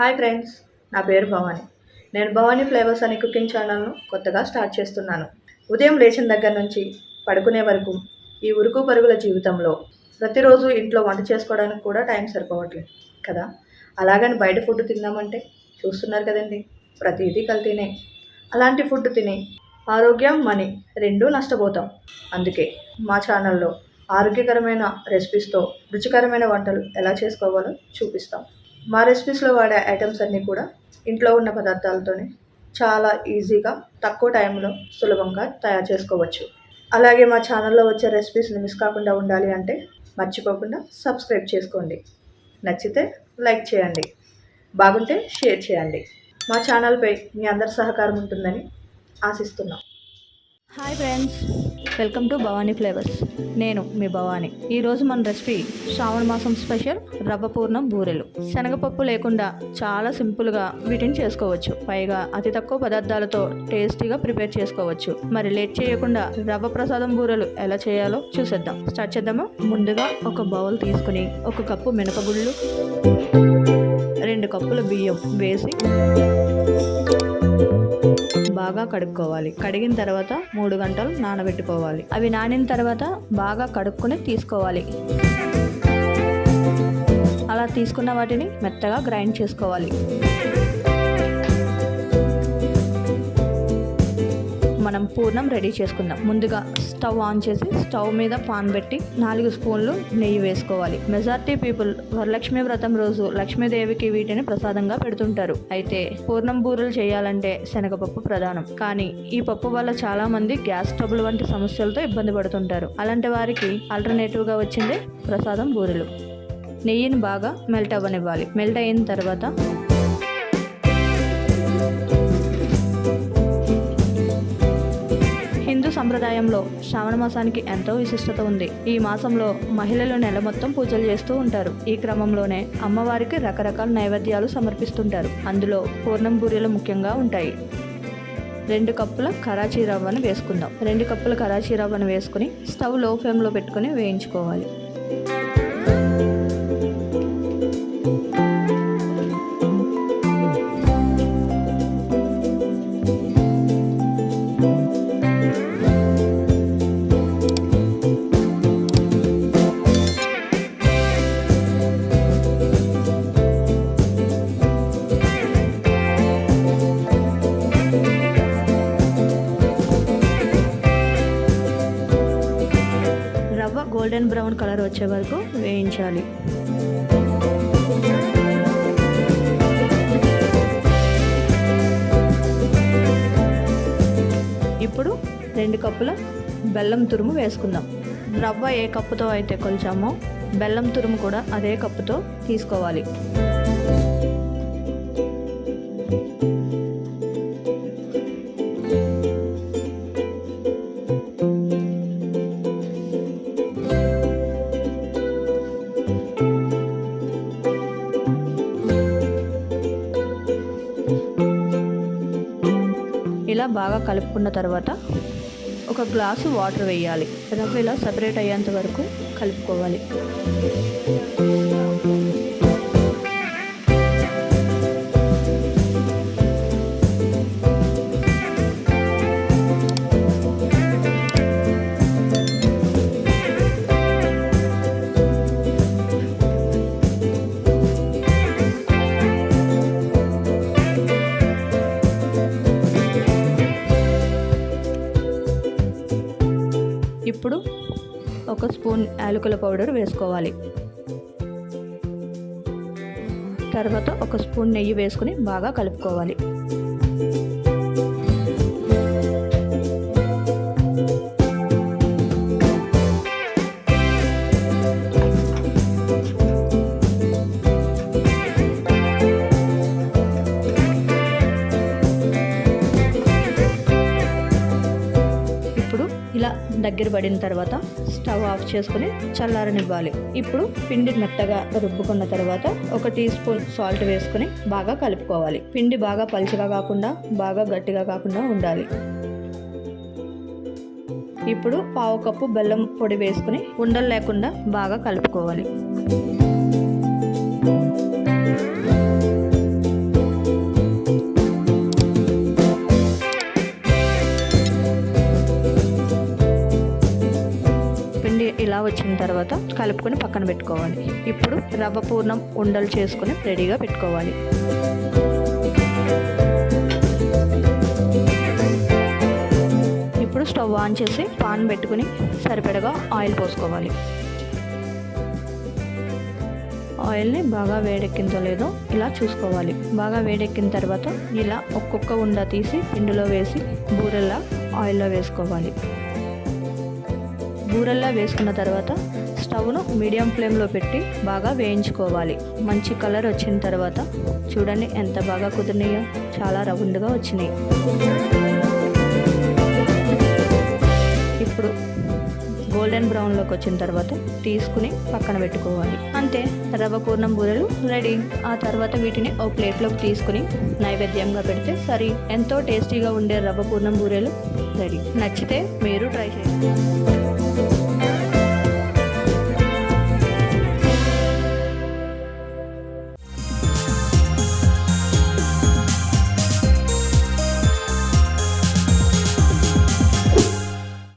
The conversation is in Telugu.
హాయ్ ఫ్రెండ్స్ నా పేరు భవాని. నేను భవానీ ఫ్లేవర్స్ అనే కుకింగ్ ఛానల్ను కొత్తగా స్టార్ట్ చేస్తున్నాను. ఉదయం లేచిన దగ్గర నుంచి పడుకునే వరకు ఈ ఉరుకు పరుగుల జీవితంలో ప్రతిరోజు ఇంట్లో వంట చేసుకోవడానికి కూడా టైం సరిపోవట్లేదు కదా? అలాగని బయట ఫుడ్ తిందామంటే చూస్తున్నారు కదండి ప్రతిదీ కల్తీనే. అలాంటి ఫుడ్ తిని ఆరోగ్యం మనీ రెండూ నష్టపోతాం. అందుకే మా ఛానల్లో ఆరోగ్యకరమైన రెసిపీస్తో రుచికరమైన వంటలు ఎలా చేసుకోవాలో చూపిస్తాం. మా రెసిపీస్లో వాడే ఐటమ్స్ అన్నీ కూడా ఇంట్లో ఉన్న పదార్థాలతోనే చాలా ఈజీగా తక్కువ టైంలో సులభంగా తయారు చేసుకోవచ్చు. అలాగే మా ఛానల్లో వచ్చే రెసిపీస్ని మిస్ కాకుండా ఉండాలి అంటే మర్చిపోకుండా సబ్స్క్రైబ్ చేసుకోండి. నచ్చితే లైక్ చేయండి. బాగుంటే షేర్ చేయండి. మా ఛానల్పై మీ అందరి సహకారం ఉంటుందని ఆశిస్తున్నాం. Hi friends welcome to Bhavani flavours. నేను మీ భవానీ. ఈరోజు మన రెసిపీ శ్రావణ మాసం స్పెషల్ రవ్వ పూర్ణం బూరెలు. శనగపప్పు లేకుండా చాలా సింపుల్గా వీటిని చేసుకోవచ్చు. పైగా అతి తక్కువ పదార్థాలతో టేస్టీగా ప్రిపేర్ చేసుకోవచ్చు. మరి లేట్ చేయకుండా రవ్వ ప్రసాదం బూరెలు ఎలా చేయాలో చూసేద్దాం. స్టార్ట్ చేద్దామా? ముందుగా ఒక బౌల్ తీసుకుని ఒక కప్పు మినపగుళ్ళు రెండు కప్పుల బియ్యం వేసి బాగా కడుక్కోవాలి. కడిగిన తర్వాత మూడు గంటలు నానబెట్టుకోవాలి. అవి నానిన తర్వాత బాగా కడుక్కుని తీసుకోవాలి. అలా తీసుకున్న వాటిని మెత్తగా గ్రైండ్ చేసుకోవాలి. మనం పూర్ణం రెడీ చేసుకుందాం. ముందుగా స్టవ్ ఆన్ చేసి స్టవ్ మీద పాన్ పెట్టి నాలుగు స్పూన్లు నెయ్యి వేసుకోవాలి. మెజార్టీ పీపుల్ వరలక్ష్మి వ్రతం రోజు లక్ష్మీదేవికి వీటిని ప్రసాదంగా పెడుతుంటారు. అయితే పూర్ణం బూరెలు చేయాలంటే శనగపప్పు ప్రధానం. కానీ ఈ పప్పు వల్ల చాలా మంది గ్యాస్ ట్రబుల్ వంటి సమస్యలతో ఇబ్బంది పడుతుంటారు. అలాంటి వారికి ఆల్టర్నేటివ్గా వచ్చింది ప్రసాదం బూరెలు. నెయ్యిని బాగా మెల్ట్ అవ్వనివ్వాలి. మెల్ట్ అయిన తర్వాత హిందూ సంప్రదాయంలో శ్రావణ మాసానికి ఎంతో విశిష్టత ఉంది. ఈ మాసంలో మహిళలు నెల మొత్తం పూజలు చేస్తూ ఉంటారు. ఈ క్రమంలోనే అమ్మవారికి రకరకాల నైవేద్యాలు సమర్పిస్తుంటారు. అందులో పూర్ణం బూరెలు ముఖ్యంగా ఉంటాయి. రెండు కప్పుల కరాచీ రవ్వను వేసుకుందాం. రెండు కప్పుల కరాచీ రవ్వను వేసుకుని స్టవ్లో ఫ్లేమ్లో పెట్టుకుని వేయించుకోవాలి. గోల్డెన్ బ్రౌన్ కలర్ వచ్చే వరకు వేయించాలి. ఇప్పుడు రెండు కప్పుల బెల్లం తురుము వేసుకుందాం. రవ్వ ఏ కప్పుతో అయితే కొలిచామో బెల్లం తురుము కూడా అదే కప్పుతో తీసుకోవాలి. ఇలా బాగా కలుపుకున్న తర్వాత ఒక గ్లాసు వాటర్ వేయాలి. రవ్వ ఇలా సపరేట్ అయ్యేంత వరకు కలుపుకోవాలి. ఒక స్పూన్ యాలకుల పౌడర్ వేసుకోవాలి. తర్వాత ఒక స్పూన్ నెయ్యి వేసుకుని బాగా కలుపుకోవాలి. ఇలా దగ్గర పడిన తర్వాత స్టవ్ ఆఫ్ చేసుకుని చల్లారనివ్వాలి. ఇప్పుడు పిండి మెత్తగా రుబ్బుకున్న తర్వాత ఒక టీ స్పూన్ సాల్ట్ వేసుకుని బాగా కలుపుకోవాలి. పిండి బాగా పలుచగా కాకుండా బాగా గట్టిగా కాకుండా ఉండాలి. ఇప్పుడు పావు కప్పు బెల్లం పొడి వేసుకుని ఉండలు లేకుండా బాగా కలుపుకోవాలి. వచ్చిన తర్వాత కలుపుకొని పక్కన పెట్టుకోవాలి. ఇప్పుడు రవ్వ పూర్ణం ఉండలు చేసుకొని రెడీగా పెట్టుకోవాలి. ఇప్పుడు స్టవ్ ఆన్ చేసి పాన్ పెట్టుకుని సరిపడగా ఆయిల్ పోసుకోవాలి. ఆయిల్ని బాగా వేడెక్కిందో లేదో ఇలా చూసుకోవాలి. బాగా వేడెక్కిన తర్వాత ఇలా ఒక్కొక్క ఉండ తీసి పిండిలో వేసి బూరెల్లా ఆయిల్లో వేసుకోవాలి. బూరెల్లా వేసుకున్న తర్వాత స్టవ్ను మీడియం ఫ్లేమ్లో పెట్టి బాగా వేయించుకోవాలి. మంచి కలర్ వచ్చిన తర్వాత చూడండి ఎంత బాగా కుదిరినాయో. చాలా రౌండ్గా వచ్చినాయి. ఇప్పుడు గోల్డెన్ బ్రౌన్లోకి వచ్చిన తర్వాత తీసుకుని పక్కన పెట్టుకోవాలి. అంతే రవ్వ పూర్ణం బూరెలు రెడీ. ఆ తర్వాత వీటిని ఓ ప్లేట్లోకి తీసుకుని నైవేద్యంగా పెడితే సరి. ఎంతో టేస్టీగా ఉండే రవ్వ పూర్ణం బూరెలు రెడీ. నచ్చితే మీరు ట్రై చేయండి.